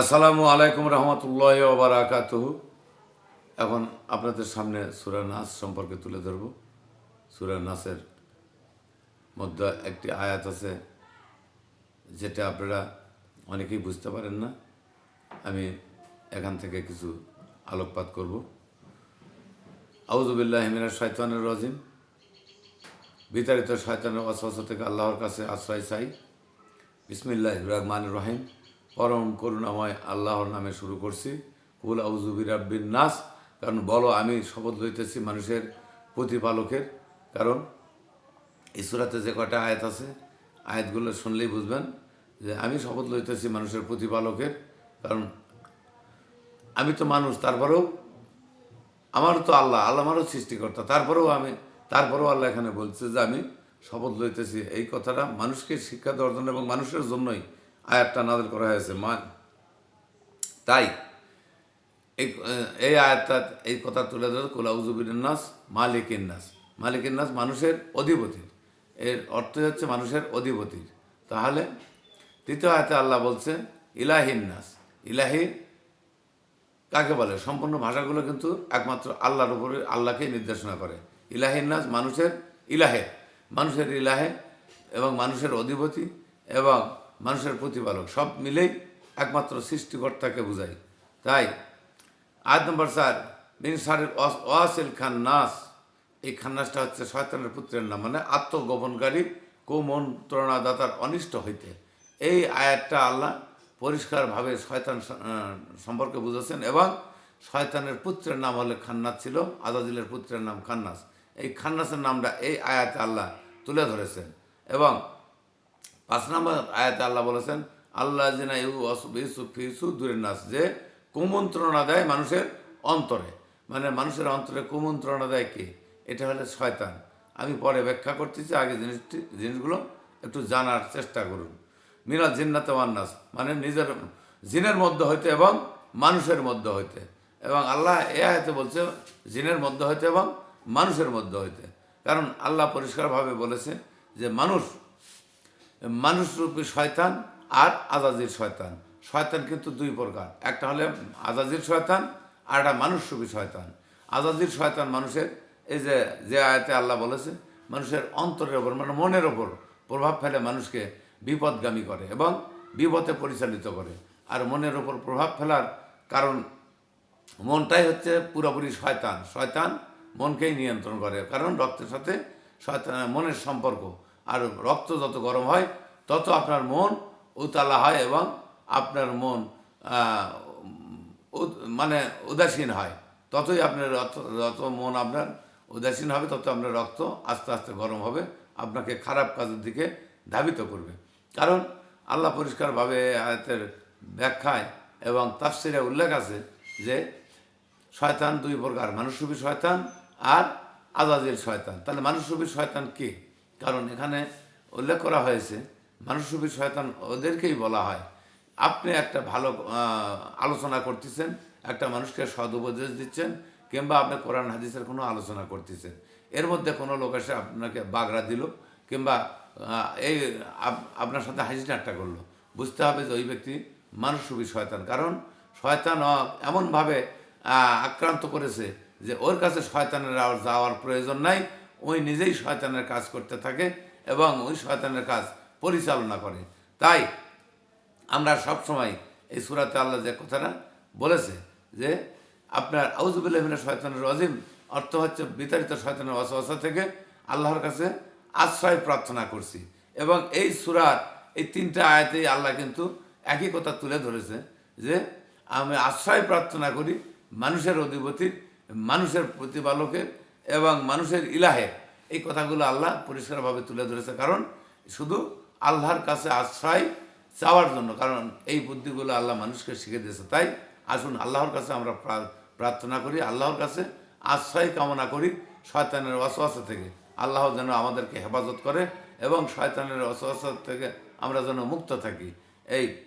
আসসালামু আলাইকুম রহমতুল্লাহ ওবরাকাত এখন আপনাদের সামনে সুরা নাস সম্পর্কে তুলে ধরব। সুরা নাসের মধ্যে একটি আয়াত আছে, যেটা আপনারা অনেকেই বুঝতে পারেন না। আমি এখান থেকে কিছু আলোকপাত করব। আউজুবিল্লাহ হিমিনা শয়তানের রাজিম। বিতাড়িত শয়তানের অসহস থেকে আল্লাহর কাছে আশ্রয় চাই। বিসমিল্লাহ রহমান রহিম। পরম করুণাময় আল্লাহর নামে শুরু করছি। কুল আউজুবির রাব্বিন নাস, কারণ বলো, আমি শপথ লইতেছি মানুষের প্রতিপালকের। কারণ সুরাতে যে কটা আয়াত আছে, আয়াতগুলো শুনলেই বুঝবেন যে আমি শপথ লইতেছি মানুষের প্রতিপালকের। কারণ আমি তো মানুষ, তারপরেও আমারও তো আল্লাহ আল্লাহ আমারও সৃষ্টিকর্তা, তারপরেও আমি, তারপরেও আল্লাহ এখানে বলছে যে আমি শপথ লইতেছি। এই কথাটা মানুষকে শিক্ষা দেওয়ার জন্য এবং মানুষের জন্যই আয়াতটা নাদল করা হয়েছে, মান। তাই, এই এই আয়াতটা, এই কথা তুলে ধরে কুলাউজুবিন নাস, মালিকিন নাস। মালিকিন নাস মানুষের অধিপতির। এর অর্থ হচ্ছে মানুষের অধিপতির। তাহলে, তৃতীয় আয়াতে আল্লাহ বলছে, ইলাহিন নাস। ইলাহি কাকে বলে? সম্পূর্ণ ভাষাগুলো কিন্তু একমাত্র আল্লাহর উপরে, আল্লাহকে নির্দেশনা করে। ইলাহিন নাস মানুষের ইলাহে। মানুষের ইলাহে এবং মানুষের অধিপতি এবং মানুষের প্রতিপালক, সব মিলেই একমাত্র সৃষ্টিকর্তাকে বোঝায় তাই আট নম্বর স্যার মিন সারের ওয়াসিল খান নাস এই খান্নাসটা হচ্ছে শয়তানের পুত্রের নাম মানে আত্মগোপনকারী কুমন্ত্রণাদাতার অনিষ্ট হইতে। এই আয়াতটা আল্লাহ পরিষ্কারভাবে শয়তান সম্পর্কে বুঝেছেন এবং শয়তানের পুত্রের নাম হলে খান্নাস ছিল আজাদিলের পুত্রের নাম খান্নাস। এই খান্নাসের নামটা এই আয়াতে আল্লাহ তুলে ধরেছেন এবং পাঁচ নম্বর আয়াতে আল্লাহ বলেছেন আল্লাহ জিনা ইউ অসু ফিসু দূরের নাস যে কুমন্ত্রণা দেয় মানুষের অন্তরে। মানে মানুষের অন্তরে কুমন্ত্রণা দেয় কে? এটা হলে শয়তান। আমি পরে ব্যাখ্যা করতেছি, আগে জিনিসটি, জিনিসগুলো একটু জানার চেষ্টা করুন। মিরাজ জিন্নাতে ওয়ান্নাস মানে নিজের জিনের মধ্যে হইতে এবং মানুষের মধ্যে হইতে। এবং আল্লাহ এ আয়তে বলছে, জিনের মধ্যে হইতে এবং মানুষের মধ্যে হইতে। কারণ আল্লাহ পরিষ্কারভাবে বলেছে যে মানুষ মানুষরূপী শয়তান আর আজাজির শয়তান। শয়তান কিন্তু দুই প্রকার। একটা হলে আজাজির শয়তান, আর একটা মানুষরূপী শয়তান। আজাজির শয়তান মানুষের, এই যে যে আয়াতে আল্লাহ বলেছে, মানুষের অন্তরের ওপর মানে মনের ওপর প্রভাব ফেলে মানুষকে বিপদগামী করে এবং বিপদে পরিচালিত করে। আর মনের ওপর প্রভাব ফেলার কারণ, মনটাই হচ্ছে পুরোপুরি শয়তান। শয়তান মনকেই নিয়ন্ত্রণ করে। কারণ রক্তের সাথে শয়তান মনের সম্পর্ক। আর রক্ত যত গরম হয়, তত আপনার মন উতালা হয় এবং আপনার মন মানে উদাসীন হয়। ততই আপনার রত- যত মন আপনার উদাসীন হবে, তত আপনার রক্ত আস্তে আস্তে গরম হবে, আপনাকে খারাপ কাজের দিকে ধাবিত করবে। কারণ আল্লাহ পরিষ্কারভাবে আয়াতের ব্যাখ্যায় এবং তাফসিরে উল্লেখ আছে যে শয়তান দুই প্রকার, মানুষরূপী শয়তান আর আজাজিল শয়তান। তাহলে মানুষরূপী শয়তান কে? কারণ এখানে উল্লেখ করা হয়েছে, মানুষরূপী শয়তান ওদেরকেই বলা হয়। আপনি একটা ভালো আলোচনা করতেছেন, একটা মানুষকে সদ উপদেশ দিচ্ছেন, কিংবা আপনি কোরআন, হাদিসের কোনো আলোচনা করতেছেন। এর মধ্যে কোনো লোক এসে আপনাকে বাগড়া দিল, কিংবা এই আপ- আপনার সাথে হাসি ঠাট্টা করল। বুঝতে হবে যে ওই ব্যক্তি মানুষরূপী শয়তান। কারণ শয়তান এমনভাবে আক্রান্ত করেছে যে ওর কাছে শয়তানের যাওয়ার প্রয়োজন নাই ওই নিজেই শয়তানের কাজ করতে থাকে এবং ওই শয়তানের কাজ পরিচালনা করে। তাই আমরা সব সময় এই সুরাতে আল্লাহ যে কথাটা বলেছে যে, আপনার আউজুবিল্লাহিনা শয়তানের রজিম অর্থ হচ্ছে বিতাড়িত শয়তানের অসহসা থেকে আল্লাহর কাছে আশ্রয় প্রার্থনা করছি। এবং এই সুরার এই তিনটা আয়াতেই আল্লাহ কিন্তু একই কথা তুলে ধরেছে যে, আমি আশ্রয় প্রার্থনা করি মানুষের অধিপতির মানুষের প্রতিপালকের এবং মানুষের ইলাহে। এই কথাগুলো আল্লাহ পরিষ্কারভাবে তুলে ধরেছে। কারণ শুধু আল্লাহর কাছে আশ্রয় চাওয়ার জন্য, কারণ এই বুদ্ধিগুলো আল্লাহ মানুষকে শিখে দিয়েছে। তাই আসুন আল্লাহর কাছে আমরা প্রা- প্রার্থনা করি, আল্লাহর কাছে আশ্রয় কামনা করি শয়তানের অসহসা থেকে। আল্লাহ যেন আমাদেরকে হেফাজত করে এবং শয়তানের অসহসা থেকে আমরা যেন মুক্ত থাকি। এই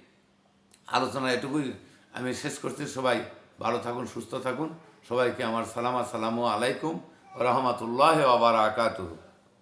আলোচনা এটুকুই আমি শেষ করছি। সবাই ভালো থাকুন, সুস্থ থাকুন। সবাইকে আমার সালামা সালামু আলাইকুম। রহমতুল্লাহ আবার আকাতুহ